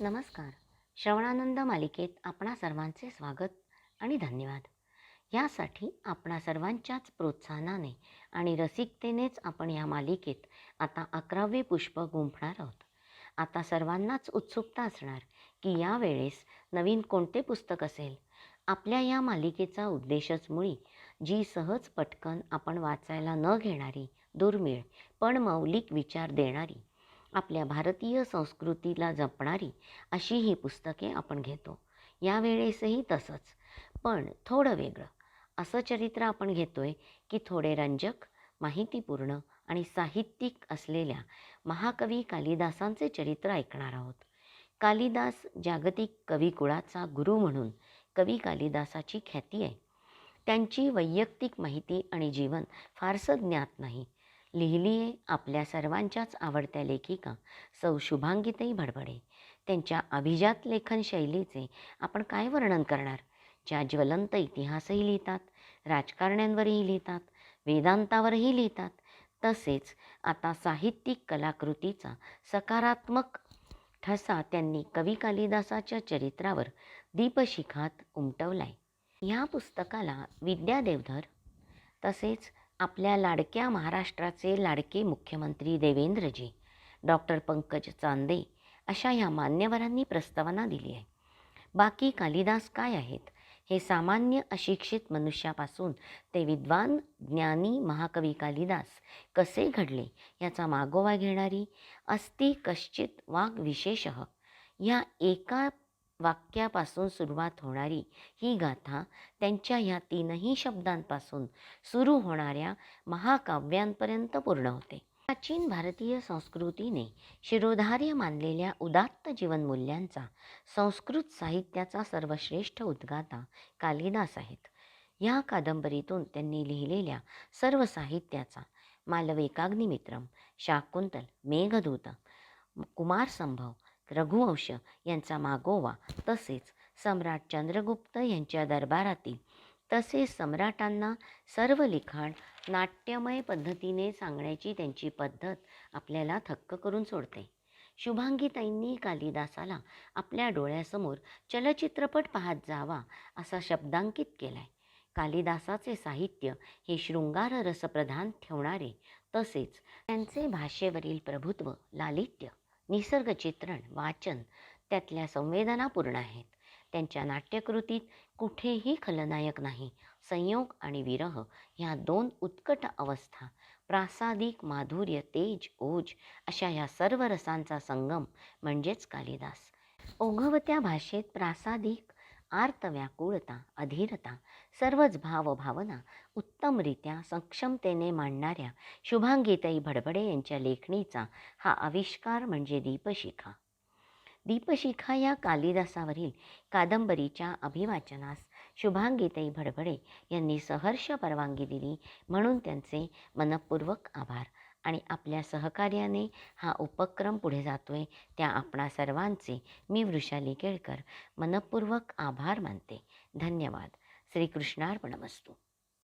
नमस्कार. श्रवणानंद मालिकेत आपणा सर्वांचे स्वागत आणि धन्यवाद. यासाठी आपणा सर्वांच्याच प्रोत्साहनाने आणि रसिकतेनेच आपण या मालिकेत आता अकरावे पुष्प गुंफणार आहोत. आता सर्वांनाच उत्सुकता असणार की यावेळेस नवीन कोणते पुस्तक असेल? आपल्या या मालिकेचा उद्देशच मुळी जी सहज पटकन आपण वाचायला न घेणारी दुर्मिळ पण मौलिक विचार देणारी आपल्या भारतीय संस्कृतीला जपणारी अशी ही पुस्तके आपण घेतो. यावेळेसही तसंच. पण थोडं वेगळं. असं चरित्र आपण घेतो आहे की थोडे रंजक माहितीपूर्ण आणि साहित्यिक असलेल्या महाकवी कालिदासांचे चरित्र ऐकणार आहोत. कालिदास जागतिक कविकुळाचा गुरु म्हणून कवी कालिदासाची ख्याती आहे. त्यांची वैयक्तिक माहिती आणि जीवन फारसं ज्ञात नाही. लिहिली आहे आपल्या सर्वांच्याच आवडत्या लेखिका. सौ शुभांगीताई भडभडे. त्यांच्या अभिजात लेखन शैलीचे आपण काय वर्णन करणार? ज्या ज्वलंत इतिहासही लिहितात राजकारण्यांवरही लिहितात वेदांतावरही लिहितात तसेच आता साहित्यिक कलाकृतीचा सकारात्मक ठसा त्यांनी कवी कालिदासाच्या चरित्रावर दीपशिखात उमटवलाय. ह्या पुस्तकाला विद्या देवधर तसेच आपल्या लाडक्या महाराष्ट्राचे लाडके मुख्यमंत्री देवेंद्रजी डॉक्टर पंकज चांदे अशा ह्या मान्यवरांनी प्रस्तावना दिली आहे. बाकी कालिदास काय आहेत? हे सामान्य अशिक्षित मनुष्यापासून ते विद्वान ज्ञानी महाकवी कालिदास कसे घडले याचा मागोवा घेणारी अस्ति कश्चित वाग विशेष ह्या एका वाक्यापासून सुरुवात होणारी ही गाथा त्यांच्या ह्या तीनही शब्दांपासून सुरू होणाऱ्या महाकाव्यांपर्यंत पूर्ण होते. प्राचीन भारतीय संस्कृतीने शिरोधार्य मानलेल्या उदात्त जीवनमूल्यांचा संस्कृत साहित्याचा सर्वश्रेष्ठ उद्गाता कालिदास आहेत. ह्या कादंबरीतून त्यांनी लिहिलेल्या सर्व साहित्याचा मालवेकाग्निमित्रम शाकुंतल मेघदूत कुमारसंभव रघुवंश यांचा मागोवा तसेच सम्राट चंद्रगुप्त यांच्या दरबारातील तसेच सम्राटांना सर्व लिखाण नाट्यमय पद्धतीने सांगण्याची त्यांची पद्धत आपल्याला थक्क करून सोडते. शुभांगीताईंनी कालिदासाला आपल्या डोळ्यासमोर चलचित्रपट पाहत जावा असा शब्दांकित केलाय. कालिदासाचे साहित्य हे शृंगार रसप्रधान ठेवणारे तसेच त्यांचे भाषेवरील प्रभुत्व लालित्य निसर्ग चित्रण वाचन त्यातल्या संवेदनापूर्ण आहेत. त्यांच्या नाट्यकृतीत कुठेही खलनायक नाही. संयोग आणि विरह ह्या दोन उत्कट अवस्था प्रासादिक माधुर्य तेज ओज अशा ह्या सर्व रसांचा संगम म्हणजेच कालिदास. ओघवत्या भाषेत प्रासादिक आर्तव्याकुळता अधीरता सर्वच भावभावना उत्तमरित्या सक्षमतेने मांडणाऱ्या शुभांगीताई भडभडे यांच्या लेखणीचा हा आविष्कार म्हणजे दीपशिखा. दीपशिखा या कालिदासावरील कादंबरीच्या अभिवाचनास शुभांगीताई भडभडे यांनी सहर्ष परवानगी दिली म्हणून त्यांचे मनपूर्वक आभार. आणि आपल्या सहकार्याने हा उपक्रम पुढे जातो आहे त्या आपणा सर्वांचे मी वृषाली केळकर मनपूर्वक आभार मानते. धन्यवाद. श्रीकृष्णार्पणमस्तू.